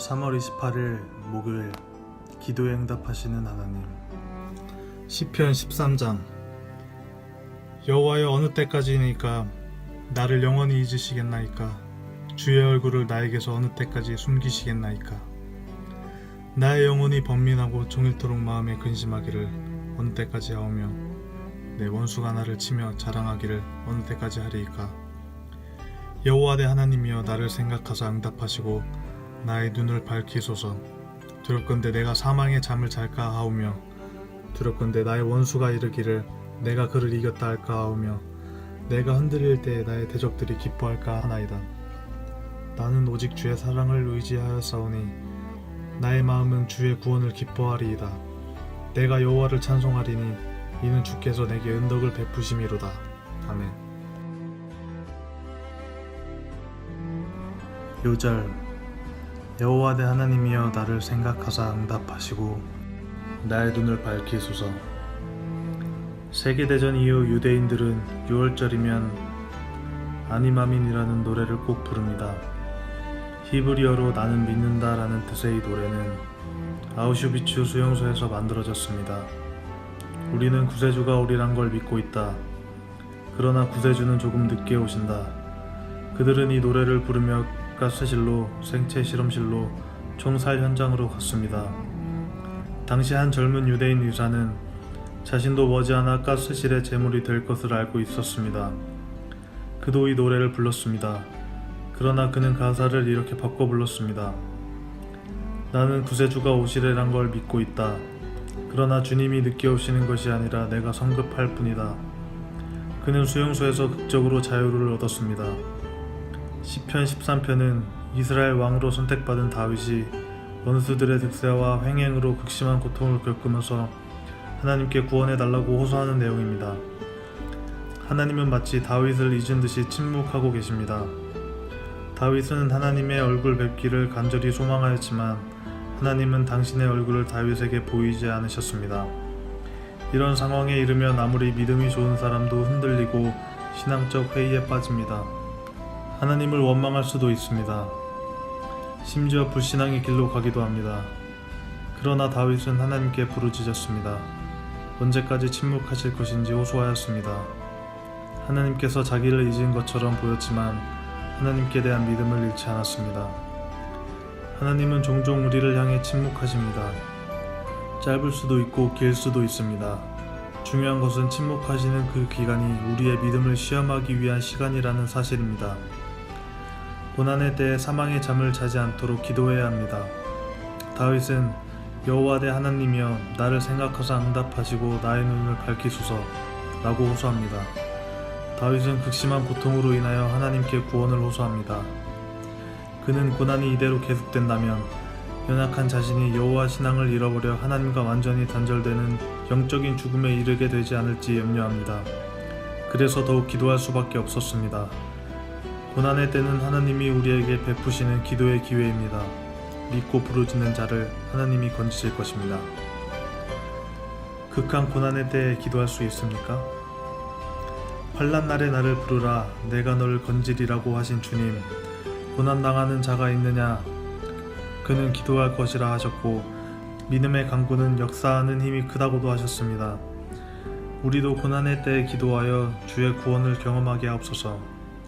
3월 28일 목요일 기도에 응답하시는 하나님. 시편 13장. 여호와여 어느 때까지니까 나를 영원히 잊으시겠나이까? 주의 얼굴을 나에게서 어느 때까지 숨기시겠나이까? 나의 영혼이 번민하고 종일토록 마음에 근심하기를 어느 때까지 하오며 내 원수가 나를 치며 자랑하기를 어느 때까지 하리이까? 여호와 내 하나님이여 나를 생각하사 응답하시고 나의 눈을 밝히소서. 두렵건대 내가 사망의 잠을 잘까 하오며 두렵건대 나의 원수가 이르기를 내가 그를 이겼다 할까 하오며 내가 흔들릴 때 나의 대적들이 기뻐할까 하나이다. 나는 오직 주의 사랑을 의지하였사오니 나의 마음은 주의 구원을 기뻐하리이다. 내가 여호와를 찬송하리니 이는 주께서 내게 은덕을 베푸심이로다. 아멘. 요절 여호와 내 하나님이여 나를 생각하사 응답하시고 나의 눈을 밝히소서 세계대전 이후 유대인들은 6월절이면 아니마민이라는 노래를 꼭 부릅니다. 히브리어로 나는 믿는다 라는 뜻의 이 노래는 아우슈비츠 수용소에서 만들어졌습니다. 우리는 구세주가 오리란 걸 믿고 있다. 그러나 구세주는 조금 늦게 오신다. 그들은 이 노래를 부르며 가스실로 생체 실험실로 총살 현장으로 갔습니다. 당시 한 젊은 유대인 의사는 자신도 머지않아 가스실의 제물이 될 것을 알고 있었습니다. 그도 이 노래를 불렀습니다. 그러나 그는 가사를 이렇게 바꿔 불렀습니다. 나는 구세주가 오시리란 걸 믿고 있다. 그러나 주님이 늦게 오시는 것이 아니라 내가 성급할 뿐이다. 그는 수용소에서 극적으로 자유를 얻었습니다. 시편 13편은 이스라엘 왕으로 선택받은 다윗이 원수들의 득세와 횡행으로 극심한 고통을 겪으면서 하나님께 구원해 달라고 호소하는 내용입니다. 하나님은 마치 다윗을 잊은 듯이 침묵하고 계십니다. 다윗은 하나님의 얼굴 뵙기를 간절히 소망하였지만 하나님은 당신의 얼굴을 다윗에게 보이지 않으셨습니다. 이런 상황에 이르면 아무리 믿음이 좋은 사람도 흔들리고 신앙적 회의에 빠집니다. 하나님을 원망할 수도 있습니다. 심지어 불신앙의 길로 가기도 합니다. 그러나 다윗은 하나님께 부르짖었습니다. 언제까지 침묵하실 것인지 호소하였습니다. 하나님께서 자기를 잊은 것처럼 보였지만 하나님께 대한 믿음을 잃지 않았습니다. 하나님은 종종 우리를 향해 침묵하십니다. 짧을 수도 있고 길 수도 있습니다. 중요한 것은 침묵하시는 그 기간이 우리의 믿음을 시험하기 위한 시간이라는 사실입니다. 고난의 때에 사망의 잠을 자지 않도록 기도해야 합니다. 다윗은 여호와 내 하나님이여 나를 생각하사 응답하시고 나의 눈을 밝히소서라고 호소합니다. 다윗은 극심한 고통으로 인하여 하나님께 구원을 호소합니다. 그는 고난이 이대로 계속된다면 연약한 자신이 여호와 신앙을 잃어버려 하나님과 완전히 단절되는 영적인 죽음에 이르게 되지 않을지 염려합니다. 그래서 더욱 기도할 수밖에 없었습니다. 고난의 때는 하나님이 우리에게 베푸시는 기도의 기회입니다. 믿고 부르짖는 자를 하나님이 건지실 것입니다. 극한 고난의 때에 기도할 수 있습니까? 환난 날에 나를 부르라 내가 너를 건지리라고 하신 주님 고난 당하는 자가 있느냐 그는 기도할 것이라 하셨고 믿음의 강구는 역사하는 힘이 크다고도 하셨습니다. 우리도 고난의 때에 기도하여 주의 구원을 경험하게 하옵소서.